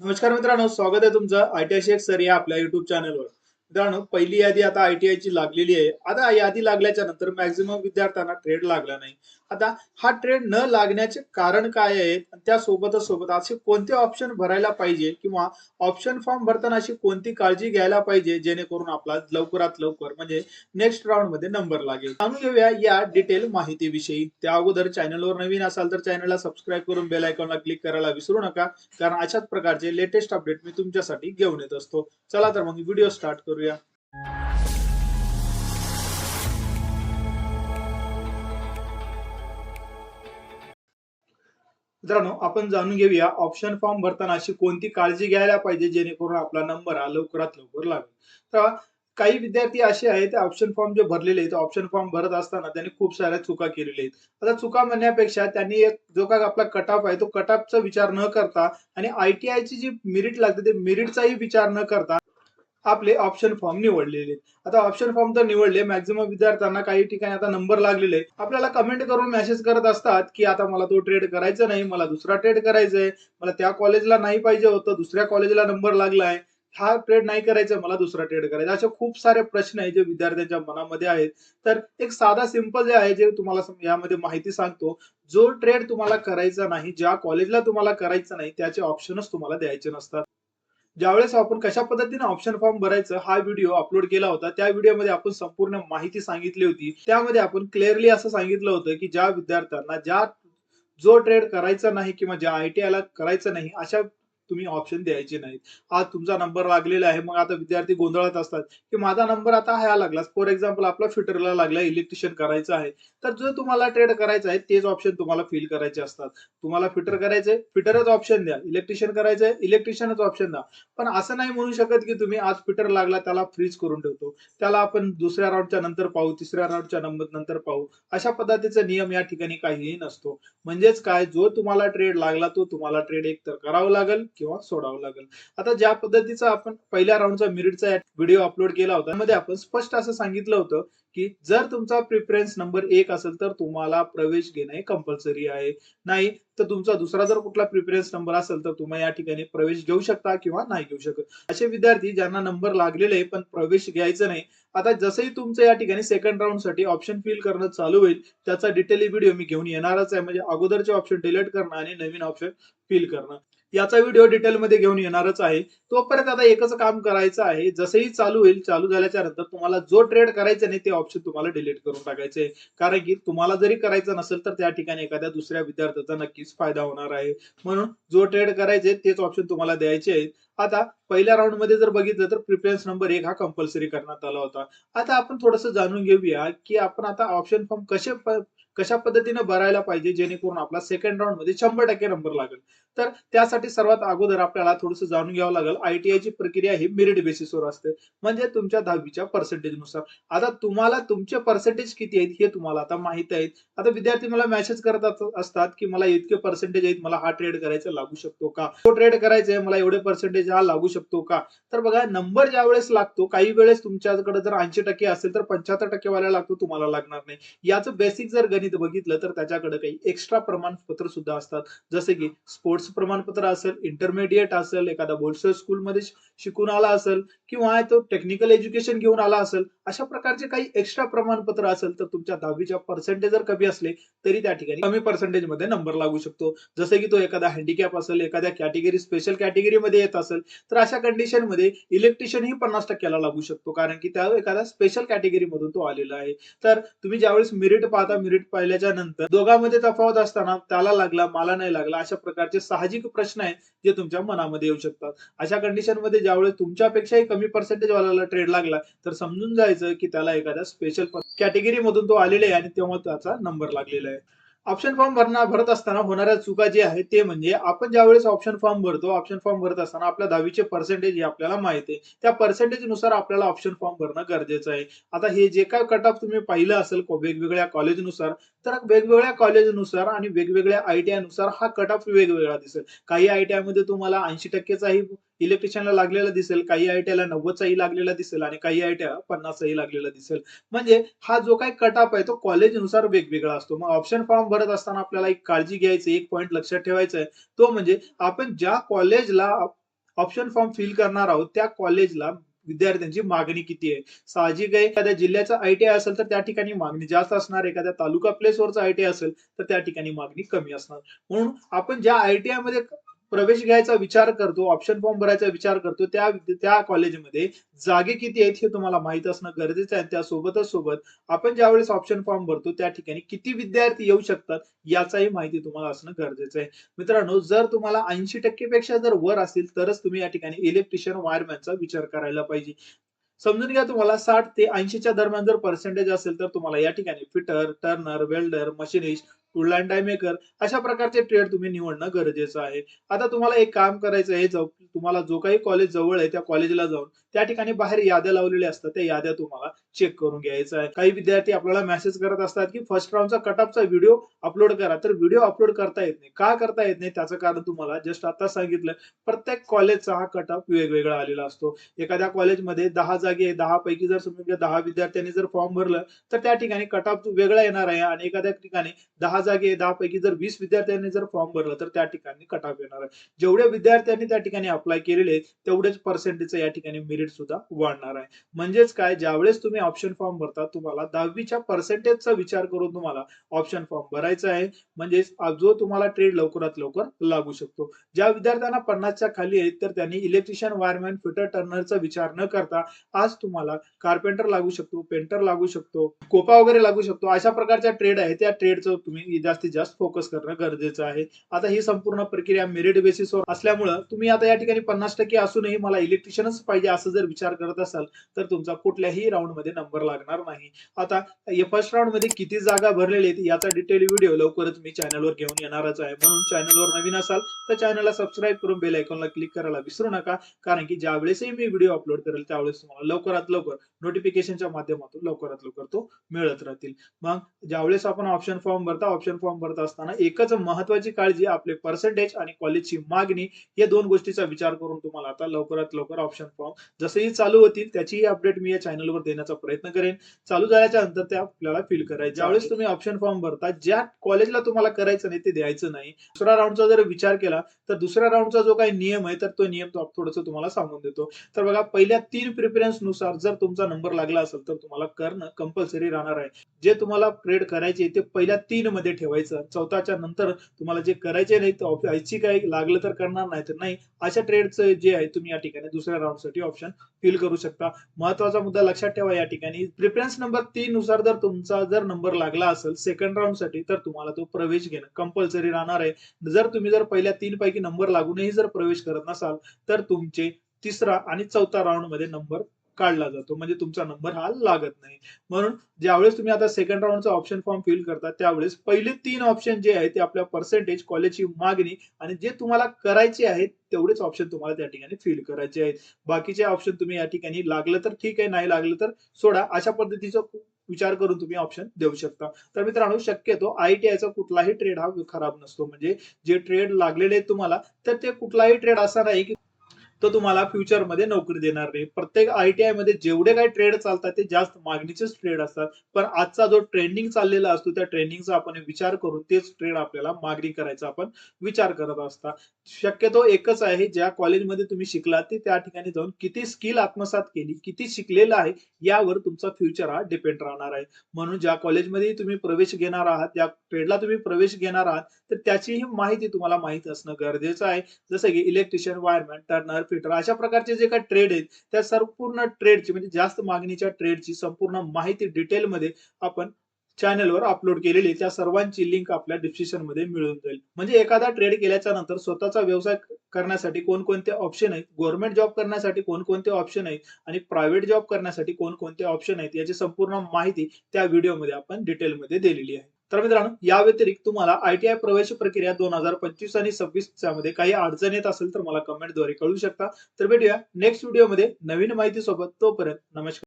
नमस्कार मित्रांनो स्वागत आहे तुमचं आयटीआय सर या आपल्या युट्यूब चॅनलवर मित्रांनो पहिली यादी आता आयटीआय ची लागलेली आहे. आता यादी लागल्याच्या नंतर मॅक्झिमम विद्यार्थ्यांना ट्रेड लागला नाही. आता हा ट्रेड न लागण्याचे कारण काय आहे त्यासोबतच सोबत असे कोणते ऑप्शन भरायला पाहिजे? किंवा ऑप्शन फॉर्म भरताना अशी कोणती काळजी घ्यायला पाहिजे? जेणेकरून आपला लवकरात लवकर म्हणजे नेक्स्ट राऊंडमध्ये नंबर लागेल. जाणून घेऊया या डिटेल माहितीविषयी. त्या अगोदर चॅनलवर नवीन असाल तर चॅनलला सबस्क्राईब करून बेल आयकॉनला क्लिक करायला विसरू नका. कारण अशाच प्रकारचे लेटेस्ट अपडेट मी तुमच्यासाठी घेऊन येत असतो. चला तर मग व्हिडिओ स्टार्ट करूया. मित्रांनो आपण जाणून घेऊया ऑप्शन फॉर्म भरताना अशी कोणती काळजी घ्यायला पाहिजे जेणेकरून आपला नंबर हा लवकरात लवकर लागेल. तर काही विद्यार्थी असे आहेत ऑप्शन फॉर्म जे भरलेले आहेत ऑप्शन फॉर्म भरत असताना त्यांनी खूप साऱ्या चुका केलेल्या आहेत. आता चुका म्हणण्यापेक्षा त्यांनी एक जो का आपला कटाप आहे तो कटापचा विचार न करता आणि आयटीआय ची जी मेरिट लागते ते मेरिटचाही विचार न करता आपले ऑप्शन फॉर्म निवडलेले आता ऑप्शन फॉर्म तर निवडले मॅक्झिमम विद्यार्थ्यांना काही ठिकाणी आता नंबर लागलेले आपल्याला कमेंट करून मेसेज करत असतात की आता मला तो ट्रेड करायचा नाही मला दुसरा ट्रेड करायचा आहे. मला त्या कॉलेजला नाही पाहिजे होतं दुसऱ्या कॉलेजला नंबर लागलाय हा ट्रेड नाही करायचा मला दुसरा ट्रेड करायचा असे खूप सारे प्रश्न आहेत जे विद्यार्थ्यांच्या मनामध्ये आहेत. तर एक साधा सिंपल जे आहे जे तुम्हाला यामध्ये माहिती सांगतो. जो ट्रेड तुम्हाला करायचा नाही ज्या कॉलेजला तुम्हाला करायचं नाही त्याचे ऑप्शनच तुम्हाला द्यायचे नसतात. ज्यावेळेस आपण कशा पद्धतीने ऑप्शन फॉर्म भरायचं हा व्हिडिओ अपलोड केला होता त्या व्हिडिओमध्ये आपण संपूर्ण माहिती सांगितली होती. त्यामध्ये आपण क्लिअरली असं सांगितलं होतं की ज्या विद्यार्थ्यांना ज्या जो ट्रेड करायचा नाही किंवा ज्या आय टी ला करायचं नाही अशा तुम्ही ऑप्शन द्यायचे नाहीत. आज तुमचा नंबर लागलेला आहे मग आता विद्यार्थी गोंधळत असतात. की माझा नंबर आता ह्या लागला फॉर एक्झाम्पल आपला फिटरला लागला इलेक्ट्रिशियन करायचं आहे. तर जो तुम्हाला ट्रेड करायचा आहे तेच ऑप्शन तुम्हाला फिल करायचे असतात. तुम्हाला फिटर करायचंय फिटरच ऑप्शन द्या. इलेक्ट्रिशियन करायचंय इलेक्ट्रिशियनच ऑप्शन द्या. पण असं नाही म्हणू शकत की तुम्ही आज फिटर लागला त्याला फ्रीज करून ठेवतो. त्याला आपण दुसऱ्या राऊंडच्या नंतर पाहू तिसऱ्या राऊंडच्या नंतर पाहू. अशा पद्धतीचा नियम या ठिकाणी काहीही नसतो. म्हणजेच काय? जो तुम्हाला ट्रेड लागला तो तुम्हाला ट्रेड एक तर करावं लागेल. किंवा सोडावं लागेल? आता ज्या पद्धतीचा आपण पहिल्या राऊंडचा मिरिटचा व्हिडिओ अपलोड केला होता त्यामध्ये आपण स्पष्ट असं सांगितलं होतं की जर तुमचा प्रिफरन्स नंबर एक असेल तर तुम्हाला प्रवेश घेणे कंपल्सरी आहे. नाही तर तुमचा दुसरा जर कुठला प्रिफरन्स नंबर असेल तर तुम्ही या ठिकाणी प्रवेश घेऊ शकता किंवा नाही घेऊ शकत. असे विद्यार्थी ज्यांना नंबर लागलेले आहे पण प्रवेश घ्यायचा नाही आता जसंही तुमचं या ठिकाणी सेकंड राऊंडसाठी ऑप्शन फिल करणं चालू होईल त्याचा डिटेल व्हिडिओ मी घेऊन येणारच आहे. म्हणजे अगोदरचे ऑप्शन डिलीट करणं आणि नवीन ऑप्शन फिल करणं. याचा व्हिडिओ डिटेलमध्ये घेऊन येणारच आहे. तोपर्यंत आता एकच काम करायचं आहे. जसंही चालू होईल चालू झाल्याच्यानंतर तुम्हाला जो ट्रेड करायचा नाही ते ऑप्शन तुम्हाला डिलीट करून टाकायचे कारण की तुम्हाला जरी करायचं नसेल तर त्या ठिकाणी एखाद्या दुसऱ्या विद्यार्थ्याचा नक्कीच फायदा होणार आहे. म्हणून जो ट्रेड करायचे तेच ऑप्शन तुम्हाला द्यायचे आहेत. आता पहिल्या राऊंडमध्ये जर बघितलं तर प्रिफरन्स नंबर एक हा कंपल्सरी करण्यात आला होता. आता आपण थोडस जाणून घेऊया की आपण आता ऑप्शन फॉर्म कसे कशा पद्धतीने भरायला पाहिजे जेणेकरून आपला सेकंड राऊंडमध्ये शंभर टक्के नंबर लागेल. तर त्यासाठी सर्वात अगोदर आपल्याला थोडंसं जाणून घ्यावं लागेल आयटीआयची प्रक्रिया ही मेरिट बेसिसवर असते. म्हणजे तुमच्या दहावीच्या पर्सेंटेजनुसार. आता तुम्हाला तुमचे पर्सेंटेज किती आहेत हे तुम्हाला आता माहीत आहेत. आता विद्यार्थी मला मेसेज करत असतात की मला इतके पर्सेंटेज आहेत मला हा ट्रेड करायचा लागू शकतो का? तो ट्रेड करायचा आहे मला एवढे पर्सेंटेज हा लागू शकतो का? तर बघा नंबर ज्या वेळेस लागतो काही वेळेस तुमच्याकडे जर ऐंशी टक्के असेल तर पंच्याहत्तर टक्के वाला लागतो तुम्हाला लागणार नाही. याचं बेसिक जर गणित बघितलं तर त्याच्याकडे काही एक्स्ट्रा प्रमाणपत्र सुद्धा असतात. जसे की स्पोर्ट्स प्रमाणपत्र असेल इंटरमिडिएट असेल एखादा बोलसर स्कूलमध्ये शिकून आला असेल किंवा तो टेक्निकल एज्युकेशन घेऊन आला असेल अशा प्रकारचे काही एक्स्ट्रा प्रमाणपत्र असेल तर तुमच्या दहावीच्या पर्सेंटेज जर कमी असले तरी त्या ठिकाणी कमी पर्सेंटेजमध्ये नंबर लागू शकतो. जसे की तो एखादा हँडिकॅप असेल एखाद्या कॅटेगरी स्पेशल कॅटेगरी मध्ये येत असेल तर अशा कंडिशनमध्ये इलेक्ट्रिशियन ही पन्नास टक्क्याला लागू शकतो. कारण की त्या एखाद्या स्पेशल कॅटेगरी मधून तो आलेला आहे. तर तुम्ही ज्यावेळेस मेरिट पाहता मेरिट पाहिल्याच्या नंतर दोघांमध्ये तफावत असताना त्याला लागला मला नाही लागला अशा प्रकारचे साहजिक प्रश्न आहेत जे तुमच्या मनामध्ये येऊ शकतात. अशा कंडिशनमध्ये ज्यावेळेस तुमच्यापेक्षाही कमी पर्सेंटेज वाला ट्रेड लागला तर समजून जायचं की त्याला एखाद्या स्पेशल कॅटेगरी मधून तो आलेला आहे आणि तेव्हा त्याचा नंबर लागलेला आहे. ऑप्शन फॉर्म भरणा भरत असताना होणाऱ्या चुका जे आहे ते म्हणजे आपण ज्यावेळेस ऑप्शन फॉर्म भरतो ऑप्शन फॉर्म भरत असताना आपल्या दहावीचे पर्सेंटेज हे आपल्याला माहिती आहे. त्या पर्सेंटेजनुसार आपल्याला ऑप्शन फॉर्म भरणं गरजेचं आहे. आता हे जे काय कट ऑफ तुम्ही पाहिलं असेल वेगवेगळ्या कॉलेजनुसार तर वेगवेगळ्या कॉलेजनुसार आणि वेगवेगळ्या आयटीआयनुसार हा कट ऑफ वेगवेगळा दिसेल. काही आयटीआयमध्ये तुम्हाला ऐंशी टक्केचाही इलेक्ट्रिशियनला लागलेला दिसेल काही आयटीआयला नव्वदचाही लागलेला दिसेल आणि काही आयटीआय पन्नासही लागलेला दिसेल. म्हणजे हा जो काही कटाप आहे तो कॉलेजनुसार वेगवेगळा असतो. मग ऑप्शन फॉर्म भरत असताना आपल्याला एक काळजी घ्यायची एक पॉईंट लक्षात ठेवायचा आहे तो म्हणजे आपण ज्या कॉलेजला ऑप्शन फॉर्म फिल करणार आहोत त्या कॉलेजला विद्यार्थ्यांची मागणी किती आहे? साहजिक आहे? एखाद्या जिल्ह्याचा आयटीआय असेल तर त्या ठिकाणी मागणी जास्त असणार. एखाद्या तालुका प्लेसवरचा आयटीआय असेल तर त्या ठिकाणी मागणी कमी असणार. म्हणून आपण ज्या आयटीआयमध्ये प्रवेश घ्यायचा विचार करतो ऑप्शन फॉर्म भरायचा विचार करतो त्या त्या कॉलेजमध्ये जागे किती आहेत हे तुम्हाला माहीत असणं गरजेचं आहे. त्यासोबतच सोबत आपण ज्यावेळेस ऑप्शन फॉर्म भरतो त्या ठिकाणी किती विद्यार्थी येऊ शकतात याचाही माहिती तुम्हाला असणं गरजेचं आहे. मित्रांनो जर तुम्हाला ऐंशी टक्केपेक्षा जर वर असेल तरच तुम्ही या ठिकाणी इलेक्ट्रिशियन वायरमॅनचा विचार करायला पाहिजे. समजून घ्या तुम्हाला साठ ते ऐंशीच्या दरम्यान जर पर्सेंटेज असेल तर तुम्हाला या ठिकाणी fitter turner welder machinist tool and अशा प्रकारचे ट्रेड तुम्ही निवडणं गरजेचं आहे. आता तुम्हाला एक काम करायचं आहे तुम्हाला जो काही कॉलेज जवळ आहे त्या कॉलेजला जाऊन त्या ठिकाणी बाहेर याद्या लावलेल्या असतात त्या याद्या तुम्हाला चेक करून घ्यायचं आहे. काही विद्यार्थी आपल्याला मेसेज करत असतात की फर्स्ट राऊंडचा कटअपचा व्हिडिओ अपलोड करा. तर व्हिडिओ अपलोड करता येत नाही. का करता येत नाही? त्याचं कारण तुम्हाला जस्ट आता सांगितलं. प्रत्येक कॉलेजचा हा कटअप वेगवेगळा आलेला असतो. एखाद्या कॉलेजमध्ये दहा जागे आहे, दहा पैकी जर समजून दहा विद्यार्थ्यांनी जर फॉर्म भरलं तर त्या ठिकाणी कटअप वेगळा येणार आहे आणि एखाद्या ठिकाणी दहा जागे दहा पैकी जर वीस विद्यार्थ्यांनी जर फॉर्म भरला तर त्या ठिकाणी कटाप येणार आहे. जेवढ्या विद्यार्थ्यांनी त्या ठिकाणी अप्लाय केलेले आहेत, तेवढेच पर्सेंटेज या ठिकाणी मेरिट सुद्धा वाढणार आहे. म्हणजेच काय? ज्यावेळेस तुम्ही ऑप्शन फॉर्म भरता तुम्हाला दहावीच्या पर्सेंटेजचा विचार करून तुम्हाला ऑप्शन फॉर्म भरायचा आहे. म्हणजेच जो तुम्हाला ट्रेड लवकरात लवकर लागू शकतो. ज्या विद्यार्थ्यांना पन्नासच्या खाली आहेत तर त्यांनी इलेक्ट्रिशियन वायरमॅन फिटर टर्नरचा विचार न करता आज तुम्हाला कार्पेंटर लागू शकतो पेंटर लागू शकतो कोपा वगैरे लागू शकतो. अशा प्रकारच्या ट्रेड आहे त्या ट्रेडचं तुम्ही जास्तीत जास्त फोकस करणं गरजेचं आहे. आता ही संपूर्ण प्रक्रिया मेरिट बेसिसवर असल्यामुळं तुम्ही आता या ठिकाणी पन्नास टक्के असूनही मला इलेक्ट्रिशियनच पाहिजे असं जर विचार करत असाल तर तुमचा कुठल्याही राऊंडमध्ये नंबर लागणार नाही. आता फर्स्ट राऊंडमध्ये किती जागा भरलेली आहेत याचा डिटेल व्हिडिओ लवकरच मी चॅनलवर घेऊन येणारच आहे. म्हणून चॅनलवर नवीन असाल तर चॅनलला सबस्क्राईब करून बेल आयकॉनला क्लिक करायला विसरू नका. कारण की ज्यावेळेसही मी व्हिडिओ अपलोड करेल त्यावेळेस तुम्हाला लवकरात लवकर नोटिफिकेशनच्या माध्यमातून लवकरात लवकर तो मिळत राहतील. मग ज्यावेळेस आपण ऑप्शन फॉर्म भरता ऑप्शन फॉर्म भरत असताना एकच महत्वाची काळजी आपले पर्सेंटेज आणि कॉलेजची मागणी या दोन गोष्टीचा विचार करून तुम्हाला आता लवकरात लवकर ऑप्शन फॉर्म जसेही चालू होतील त्याचीही अपडेट मी या चॅनलवर देण्याचा प्रयत्न करेन. चालू झाल्याच्यानंतर ते आपल्याला फिल करायचं ज्यावेळेस तुम्ही ऑप्शन फॉर्म भरता ज्या कॉलेजला तुम्हाला करायचं नाही ते द्यायचं नाही. दुसऱ्या राऊंडचा जर विचार केला तर दुसऱ्या राऊंडचा जो काही नियम आहे तर तो नियम तो थोडस तुम्हाला सांगून देतो. तर बघा पहिल्या तीन प्रिफरन्सनुसार जर तुमचा नंबर लागला असेल तर तुम्हाला करणं कंपल्सरी राहणार आहे. जे तुम्हाला ट्रेड करायचे ते पहिल्या तीन मध्ये ठेवायचं. चौथाच्या नंतर तुम्हाला जे करायचे नाही तर ऐच्छिक आहे लागलं तर करणार नाही तर नाही. अशा ट्रेडचं जे आहे तुम्ही या ठिकाणी दुसऱ्या राऊंडसाठी ऑप्शन फिल करू शकता. महत्त्वाचा मुद्दा लक्षात ठेवा या ठिकाणी. प्रिफरन्स नंबर तीन नुसार जर तुमचा जर नंबर लागला असेल सेकंड राऊंडसाठी तर तुम्हाला तो प्रवेश घेणं कंपल्सरी राहणार आहे. जर तुम्ही जर पहिल्या तीन पैकी नंबर लागूनही जर प्रवेश करत नसाल तर तुमचे तिसरा आणि चौथा राऊंडमध्ये नंबर काढला जातो. म्हणजे तुमचा नंबर हा लागत नाही. म्हणून ज्यावेळेस तुम्ही आता सेकंड राऊंडचा ऑप्शन फॉर्म फिल करता त्यावेळेस पहिले तीन ऑप्शन जे आहेत ते आपल्या पर्सेंटेज कॉलेजची मागणी आणि जे तुम्हाला करायचे आहेत तेवढेच ऑप्शन तुम्हाला त्या ठिकाणी फिल करायचे आहेत. बाकीचे ऑप्शन तुम्ही या ठिकाणी लागलं तर ठीक आहे नाही लागलं तर सोडा. अशा पद्धतीचं विचार करून तुम्ही ऑप्शन देऊ शकता. तर मित्रांनो शक्यतो आयटीआयचा कुठलाही ट्रेड हा खराब नसतो. म्हणजे जे ट्रेड लागलेले आहेत तुम्हाला तर ते कुठलाही ट्रेड असा नाही की तो तुम्हाला फ्युचरमध्ये नोकरी देणार नाही. प्रत्येक आयटीआयमध्ये जेवढे काही ट्रेड चालतात ते जास्त मागणीचेच ट्रेड असतात. पण आजचा जो ट्रेंडिंग चाललेला असतो त्या ट्रेंडिंगचा आपण विचार करून तेच ट्रेड आपल्याला मागणी करायचा आपण विचार करत असता. शक्यतो एकच आहे ज्या कॉलेजमध्ये तुम्ही शिकलात ते त्या ठिकाणी जाऊन किती स्किल आत्मसात केली किती शिकलेलं आहे यावर तुमचा फ्युचर हा डिपेंड राहणार आहे. म्हणून ज्या कॉलेजमध्ये तुम्ही प्रवेश घेणार आहात त्या ट्रेडला तुम्ही प्रवेश घेणार आहात तर त्याचीही माहिती तुम्हाला माहीत असणं गरजेचं आहे. जसं की इलेक्ट्रिशियन वायरमॅन टर्नर फिटर अशा प्रकारचे जे काही ट्रेड आहेत त्या संपूर्ण ट्रेडची म्हणजे जास्त मागणीच्या ट्रेडची संपूर्ण माहिती डिटेलमध्ये आपण चॅनलवर अपलोड केलेली त्या सर्वांची लिंक आपल्या डिस्क्रिप्शनमध्ये मिळून जाईल. म्हणजे एखादा ट्रेड केल्याच्यानंतर स्वतःचा व्यवसाय करण्यासाठी कोणकोणते ऑप्शन आहेत गव्हर्नमेंट जॉब करण्यासाठी कोणकोणते ऑप्शन आहेत आणि प्रायव्हेट जॉब करण्यासाठी कोणकोणते ऑप्शन आहेत याची संपूर्ण माहिती त्या व्हिडिओमध्ये आपण डिटेलमध्ये दिलेली आहे. तर मित्रांनो या व्यतिरिक्त तुम्हाला आयटीआय प्रवेश प्रक्रिया दोन हजार पंचवीस आणि सव्वीसमध्ये काही अडचण येत असेल तर मला कमेंटद्वारे कळू शकता. तर भेटूया नेक्स्ट व्हिडिओमध्ये नवीन माहिती सोबत तोपर्यंत नमस्कार.